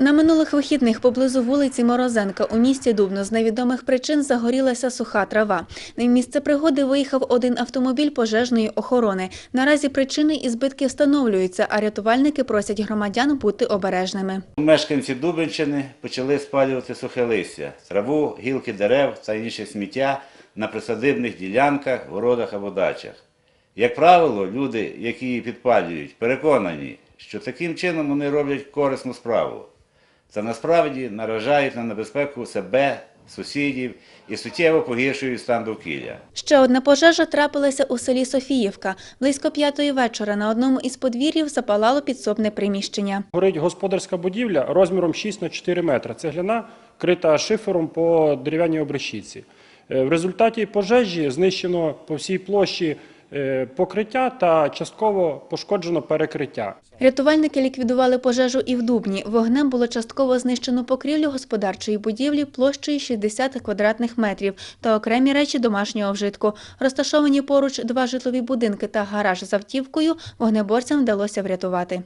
На минулих вихідних поблизу вулиці Морозенка у місті Дубно з невідомих причин загорілася суха трава. На місце пригоди виїхав один автомобіль пожежної охорони. Наразі причини і збитки встановлюються, а рятувальники просять громадян бути обережними. Мешканці Дубенщини почали спалювати сухе листя, траву, гілки дерев та інше сміття на присадибних ділянках, городах або дачах. Як правило, люди, які її підпалюють, переконані, що таким чином вони роблять корисну справу. Та насправді наражають на небезпеку себе, сусідів і суттєво погіршують стан довкілля. Ще одна пожежа трапилася у селі Софіївка. Близько п'ятої вечора на одному із подвір'їв запалало підсобне приміщення. Горить господарська будівля розміром 6 на 4 метри. Цегляна крита шифером по дерев'яній обрешітці. Е, В результаті пожежі знищено по всій площі покриття та частково пошкоджено перекриття. Рятувальники ліквідували пожежу і в Дубні. Вогнем було частково знищено покрівлю господарчої будівлі площею 60 квадратних метрів та окремі речі домашнього вжитку. Розташовані поруч два житлові будинки та гараж з автівкою вогнеборцям вдалося врятувати.